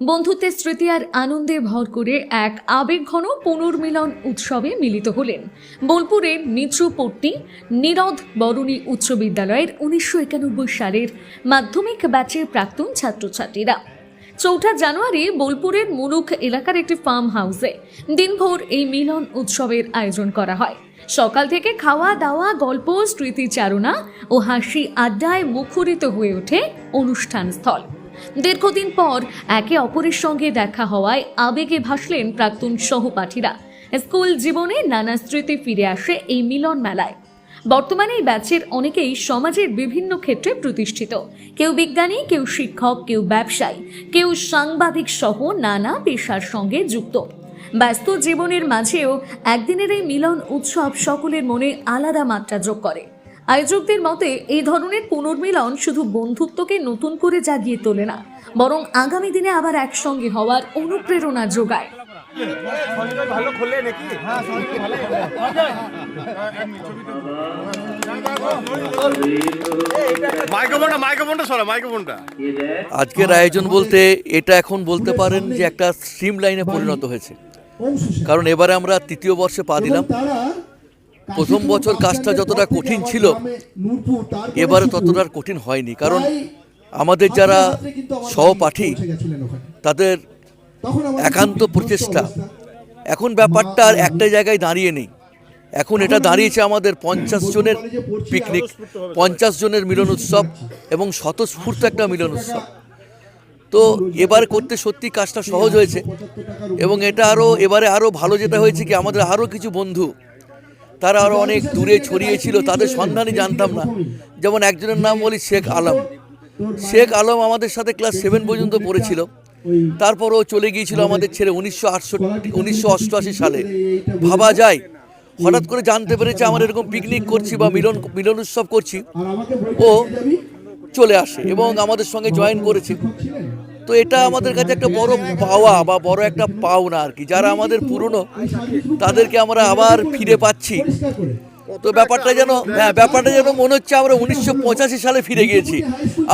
বন্ধুত্বের স্মৃতি আর আনন্দে ভর করে এক আবেগঘন পুনর্মিলন উৎসবে মিলিত হলেন। বোলপুরের মিত্রপট্টি, নিরদ বরণী উচ্চ বিদ্যালয়ের উনিশশো একানব্বই সালের মাধ্যমিক ব্যাচের প্রাক্তন ছাত্রছাত্রীরা। চৌঠা জানুয়ারি বোলপুরের মুলুক এলাকার একটি ফার্ম হাউসে দিনভর এই মিলন উৎসবের আয়োজন করা হয়। সকাল থেকে খাওয়া, দাওয়া, গল্প, স্মৃতিচারণা ও হাসি আড্ডায় মুখরিত হয়ে ওঠে অনুষ্ঠান স্থল। দীর্ঘদিন পর একে অপরের সঙ্গে দেখা হওয়ায় আবেগে ভাসলেন প্রাক্তন সহপাঠীরা। স্কুল জীবনে নানা স্মৃতি ফিরে আসে এই মিলন মেলায়। বর্তমানে এই ব্যাচের অনেকেই সমাজের বিভিন্ন ক্ষেত্রে প্রতিষ্ঠিত। কেউ বিজ্ঞানী, কেউ শিক্ষক, কেউ ব্যবসায়ী, কেউ সাংবাদিক সহ নানা পেশার সঙ্গে যুক্ত। ব্যস্ত জীবনের মাঝেও একদিনের এই মিলন উৎসব সকলের মনে আলাদা মাত্রা যোগ করে। আয়োজকদের মতে এই ধরনের পুনর্মিলন শুধু বন্ধুত্বকে নতুন করে জাগিয়ে তোলে না বরং আগামী দিনে আবার একসঙ্গে হওয়ার অনুপ্রেরণা যোগায়। আজকের আয়োজন বলতে এটা এখন বলতে পারেন যে একটা স্ট্রিম লাইনে পরিণত হয়েছে। কারণ এবারে আমরা তৃতীয় বর্ষে পা দিলাম। প্রথম বছর কাজটা যতটা কঠিন ছিল এবারে ততটা আর কঠিন হয়নি। কারণ আমাদের যারা সহপাঠী তাদের একান্ত প্রচেষ্টা। এখন ব্যাপারটা আর একটা জায়গায় দাঁড়িয়ে নেই। এখন এটা দাঁড়িয়েছে আমাদের পঞ্চাশ জনের পিকনিক পঞ্চাশ জনের মিলন উৎসব এবং স্বতঃস্ফূর্ত একটা মিলন উৎসব তো এবার করতে সত্যি কাজটা সহজ হয়েছে। এবং এটা আরও এবারে আরও ভালো যেটা হয়েছে কি আমাদের আরও কিছু বন্ধু তারা আরও অনেক দূরে ছড়িয়েছিল তাদের সন্ধানই জানতাম না। যেমন একজনের নাম বলি শেখ আলম। শেখ আলম আমাদের সাথে ক্লাস সেভেন পর্যন্ত পড়েছিল। তারপর ও চলে গিয়েছিল আমাদের ছেড়ে উনিশশো আটষট্টি, উনিশশো অষ্টআশি সালে। ভাবা যায়, হঠাৎ করে জানতে পেরেছে আমরা এরকম পিকনিক করছি বা মিলন মিলন উৎসব করছি। ও চলে আসে এবং আমাদের সঙ্গে জয়েন করেছে। তো এটা আমাদের কাছে একটা বড় পাওয়া বা বড় একটা পাওনা আর কি। যারা আমাদের পুরনো তাদেরকে আমরা আবার ফিরে পাচ্ছি। তো ব্যাপারটা যেন হ্যাঁ ব্যাপারটা যেন মনে হচ্ছে আমরা উনিশশো পঁচাশি সালে ফিরে গিয়েছি।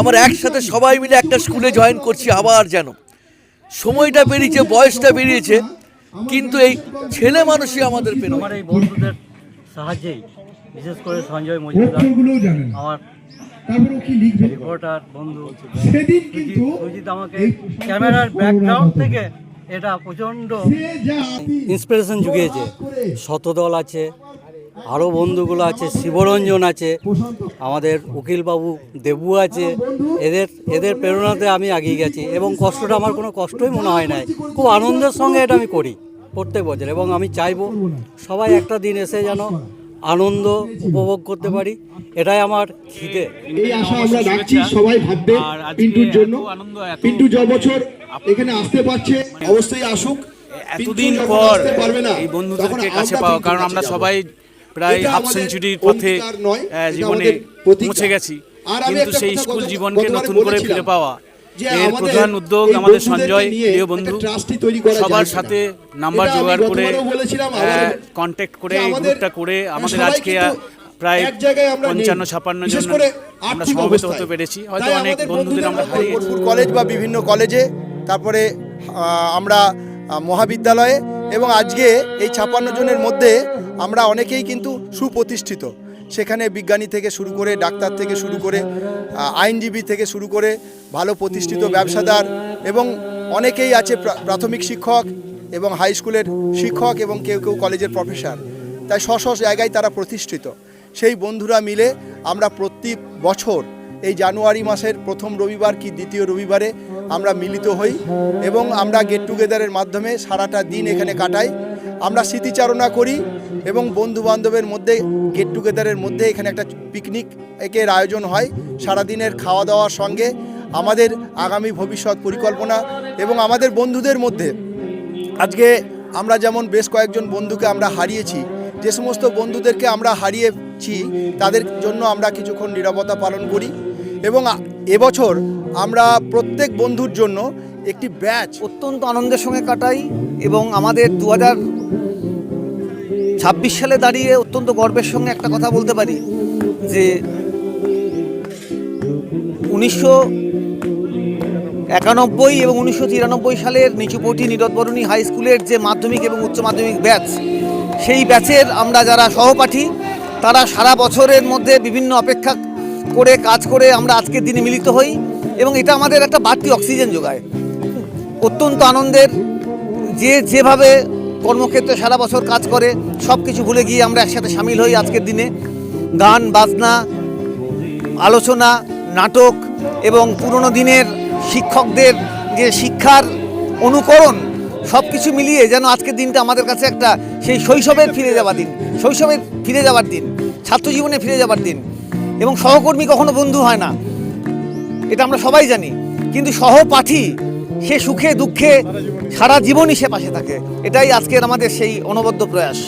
আমরা একসাথে সবাই মিলে একটা স্কুলে জয়েন করছি আবার যেন। সময়টা বেরিয়েছে বয়সটা বেরিয়েছে কিন্তু এই ছেলে মানুষই আমাদের পেন আমার এই বন্ধুদের সাহায্যেই বিশেষ করে সঞ্জয় মজুমদার অক্ষরগুলোও কি লিখবে? রিপোর্টার বন্ধু। সেদিন কিন্তু সুজিত আমাকে ক্যামেরার ব্যাকগ্রাউন্ড থেকে এটা প্রচণ্ড ইন্সপিরেশন জুগিয়েছে। শতদল আছে আরও বন্ধুগুলো আছে শিবরঞ্জন আছে আমাদের উকিলবাবু দেবু আছে। এদের এদের প্রেরণাতে আমি এগিয়ে গেছি এবং কষ্টটা আমার কোনো কষ্টই মনে হয় নাই। খুব আনন্দের সঙ্গে এটা আমি করি প্রত্যেক বছর। এবং আমি চাইব সবাই একটা দিন এসে যেন আনন্দ উপভোগ করতে পারি এটাই আমার খিদে এই আশা আমরা রাখছি সবাই ভাববে পিন্টুর জন্য। পিন্টু য বছর এখানে আসতে পারছে। অবশ্যই আসুক। এতদিন পর না, এই বন্ধুদেরকে কাছে পাওয়া কারণ আমরা সবাই প্রায় হাফ সেঞ্চুরির পথে জীবনে পৌঁছে গেছি। কিন্তু সেই স্কুল জীবনকে নতুন করে ফিরে পাওয়া। এর প্রধান উদ্যোগ আমাদের সঞ্জয় প্রিয় বন্ধু সবার সাথে নাম্বার জোগাড় করে কন্ট্যাক্ট করে এই গ্রুপটা করে আমাদের আজকে প্রায়। পঞ্চান্ন ছাপান্ন জন আমরা সমবেত হতে পেরেছি। হয়তো অনেক বন্ধুদের আমরা হারিয়েছি কলেজ বা বিভিন্ন কলেজে তারপরে আমরা মহাবিদ্যালয়ে এবং আজকে এই ছাপ্পান্ন জনের মধ্যে আমরা অনেকেই কিন্তু সুপ্রতিষ্ঠিত। সেখানে বিজ্ঞানী থেকে শুরু করে ডাক্তার থেকে শুরু করে আইনজীবী থেকে শুরু করে ভালো প্রতিষ্ঠিত ব্যবসাদার এবং অনেকেই আছে প্রা- প্রাথমিক শিক্ষক এবং হাই স্কুলের শিক্ষক এবং কেউ কেউ কলেজের প্রফেসর। তাই স্ব স্ব জায়গায় তারা প্রতিষ্ঠিত। সেই বন্ধুরা মিলে আমরা প্রতি বছর এই জানুয়ারি মাসের প্রথম রবিবার কি দ্বিতীয় রবিবারে আমরা মিলিত হই এবং আমরা গেট টুগেদারের মাধ্যমে সারাটা দিন এখানে কাটাই। আমরা স্মৃতিচারণা করি এবং বন্ধু বান্ধবের মধ্যে গেট টুগেদারের মধ্যে এখানে একটা পিকনিক একের আয়োজন হয়। সারাদিনের খাওয়া দাওয়ার সঙ্গে আমাদের আগামী ভবিষ্যৎ পরিকল্পনা এবং আমাদের বন্ধুদের মধ্যে। আজকে আমরা যেমন বেশ কয়েকজন বন্ধুকে আমরা হারিয়েছি, যে সমস্ত বন্ধুদেরকে আমরা হারিয়েছি, তাদের জন্য আমরা কিছুক্ষণ নীরবতা পালন করি এবং এবছর আমরা প্রত্যেক বন্ধুর জন্য একটি ব্যাচ অত্যন্ত আনন্দের সঙ্গে কাটাই এবং আমাদের দু হাজার ছাব্বিশ সালে দাঁড়িয়ে অত্যন্ত গর্বের সঙ্গে একটা কথা বলতে পারি, যে উনিশশো একানব্বই এবং উনিশশো তিরানব্বই সালের নিচুপটি নীরদবরণী হাই স্কুলের যে মাধ্যমিক এবং উচ্চ মাধ্যমিক ব্যাচ, সেই ব্যাচের আমরা যারা সহপাঠী, তারা সারা বছরের মধ্যে বিভিন্ন অপেক্ষা করে, কাজ করে আমরা আজকের দিনে মিলিত হই এবং এটা আমাদের একটা বাড়তি অক্সিজেন যোগায়। অত্যন্ত আনন্দের যে যেভাবে কর্মক্ষেত্রে সারা বছর কাজ করে, সব কিছু ভুলে গিয়ে আমরা একসাথে সামিল হই আজকের দিনে। গান, বাজনা, আলোচনা, নাটক এবং পুরনো দিনের শিক্ষকদের যে শিক্ষার অনুকরণ, সব কিছু মিলিয়ে যেন আজকের দিনটা আমাদের কাছে একটা সেই শৈশবের ফিরে যাওয়ার দিন, শৈশবের ফিরে যাওয়ার দিন ছাত্র জীবনে ফিরে যাওয়ার দিন। এবং সহকর্মী কখনো বন্ধু হয় না, এটা আমরা সবাই জানি। কিন্তু সহপাঠী সে সুখে দুঃখে সারা জীবনই সে পাশে থাকে। এটাই আজকের আমাদের সেই অনবদ্য প্রয়াস।